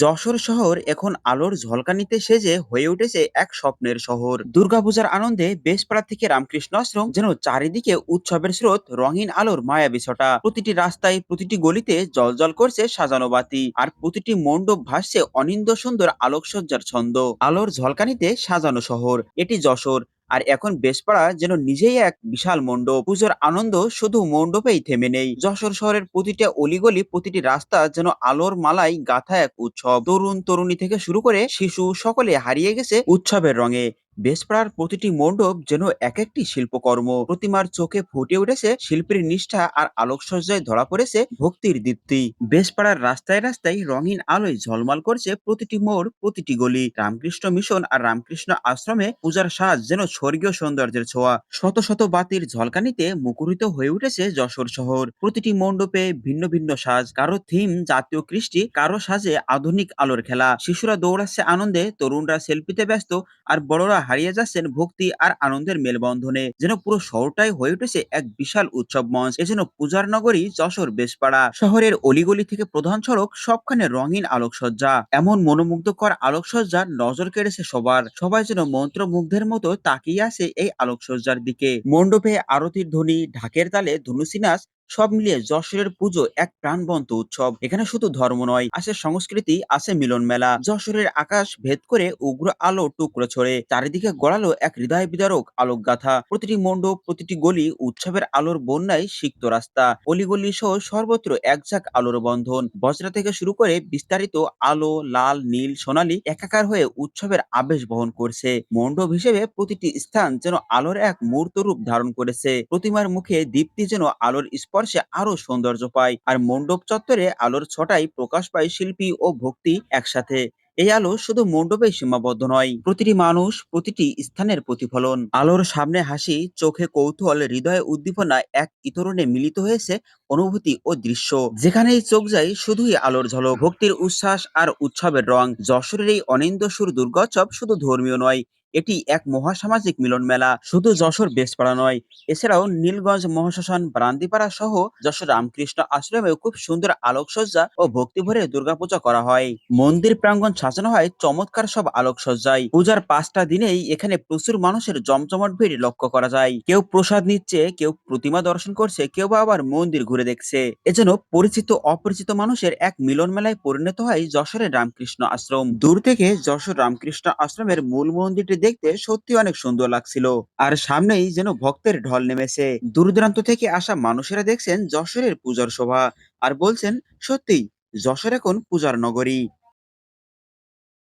যশোর শহর এখন আলোর ঝলকানিতে সেজে হয়ে উঠেছে এক স্বপ্নের শহর। দুর্গাপূজার আনন্দে বেশপাড়া থেকে রামকৃষ্ণ আশ্রম, যেন চারিদিকে উৎসবের স্রোত, রঙিন আলোর মায়াবী ছটা। প্রতিটি রাস্তায় প্রতিটি গলিতে জলজল করছে সাজানো বাতি, আর প্রতিটি মণ্ডপ ভাসছে অনিন্দ সুন্দর আলোকসজ্জার ছন্দ। আলোর ঝলকানিতে সাজানো শহর, এটি যশোর। আর এখন বেশপাড়া যেন নিজেই এক বিশাল মণ্ডপ। পুজোর আনন্দ শুধু মণ্ডপেই থেমে নেই। যশোর শহরের প্রতিটা অলিগলি, প্রতিটি রাস্তা যেন আলোর মালায় গাথা এক উৎসব। তরুণ, তরুণী থেকে শুরু করে শিশু সকলে হারিয়ে গেছে উৎসবের রঙে। বেশপাড়ার প্রতিটি মণ্ডপ যেন এক একটি শিল্পকর্ম। প্রতিমার চোখে ফুটে উঠেছে শিল্পীর নিষ্ঠা আর আলোকসজ্জায় ধরা পড়েছে ভক্তির দীপ্তি। বেশপাড়ার রাস্তায় রাস্তায় রঙিন আলোয় ঝলমল করছে প্রতিটি মোড়, প্রতিটি গলি। রামকৃষ্ণ মিশন আর রামকৃষ্ণ আশ্রমে পূজার সাজ যেন স্বর্গীয় সৌন্দর্যের ছোঁয়া। শত শত বাতির ঝলকানিতে মুখরিত হয়ে উঠেছে যশোর শহর। প্রতিটি মণ্ডপে ভিন্ন ভিন্ন সাজ, কারও থিম জাতীয় কৃষ্টি, কারও সাজে আধুনিক আলোর খেলা। শিশুরা দৌড়াচ্ছে আনন্দে, তরুণরা সেলফিতে ব্যস্ত, আর বড়রা হারিয়ে যাচ্ছেন ভক্তি আর আনন্দের মেলবন্ধনে। যেন পুরো শহরটাই হয়ে উঠেছে এক বিশাল উৎসব মঞ্চ। এ যেন পূজার নগরী যশোর বেশপাড়া শহরের অলিগলি থেকে প্রধান সড়ক সবখানে রঙিন আলোকসজ্জা। এমন মনোমুগ্ধকর আলোকসজ্জা নজর কেড়েছে সবার। সবাই যেন মন্ত্রমুগ্ধের মতো তাকিয়ে আছে এই আলোকসজ্জার দিকে। মণ্ডপে আরতির ধ্বনি, ঢাকের তালে ধনুষি নাচ সব মিলিয়ে যশোরের পুজো এক প্রাণবন্ত উৎসব। এখানে শুধু ধর্ম নয় আছে সংস্কৃতি আছে মিলন মেলা। যশোরের আকাশ ভেদ করে উগ্র আলো টুকরো ছড়ে। চারিদিকে গড়ালো এক হৃদয় বিদারক আলোক গাথা প্রতিটি মণ্ডপ, প্রতিটি গলি উৎসবের আলোর বন্যায় সিক্ত রাস্তা। অলিগলি সহ সর্বত্র একঝাক আলোর বন্ধন। বজরা থেকে শুরু করে বিস্তারিত আলো, লাল, নীল, সোনালী একাকার হয়ে উৎসবের আবেশ বহন করছে। মণ্ডপ হিসেবে প্রতিটি স্থান যেন আলোর এক মূর্ত রূপ ধারণ করেছে। প্রতিমার মুখে দীপ্তি যেন আলোর স্পর্শে আরও সৌন্দর্য পায়। আর মণ্ডপ চত্বরে আলোর ছটায় প্রকাশ পায় শিল্পী ও ভক্তি একসাথে। এই আলো শুধু মণ্ডপেই সীমাবদ্ধ নয়, প্রতিটি মানুষ প্রতিটি স্থানের প্রতিফলন। আলোর সামনে হাসি, চোখে কৌতূহল, হৃদয়ে উদ্দীপনা এক ইতরণে মিলিত হয়েছে অনুভূতি ও দৃশ্য। যেখানেই চোখ যায়, শুধুই আলোর ঝলক। ভক্তির উচ্ছ্বাস আর উৎসবের রং। যশোরের এই অনিন্দ্যসুর দুর্গোৎসব শুধু ধর্মীয় নয় এটি এক মহাসামাজিক মিলন মেলা শুধু যশোর বেশপাড়া নয়। এছাড়াও নীলগঞ্জ মহাশ্মশান, ব্রান্দিপাড়া সহ যশোর রামকৃষ্ণ আশ্রমেও খুব সুন্দর আলোকসজ্জা ও ভক্তি ভরে দুর্গাপূজা করা হয়। মন্দির প্রাঙ্গণ সাজানো হয় চমৎকার সব আলোকসজ্জায়। পূজার পাঁচটা দিনেই এখানে প্রচুর মানুষের জমজমাট ভিড় লক্ষ্য করা যায়। কেউ প্রসাদ নিচ্ছে, কেউ প্রতিমা দর্শন করছে, কেউ বা আবার মন্দির ঘুরে দেখছে। এজন্য পরিচিত অপরিচিত মানুষের এক মিলন মেলায় পরিণত হয় যশোরের রামকৃষ্ণ আশ্রম। দূর থেকে যশোর রামকৃষ্ণ আশ্রমের মূল মন্দিরটি দেখতে সত্যি অনেক সুন্দর লাগছিল। আর সামনেই যেন ভক্তের ঢল নেমেছে। দূর দূরান্ত থেকে আসা মানুষেরা দেখছেন যশোরের পূজার শোভা। আর বলছেন সত্যি যশোর এখন পূজার নগরী।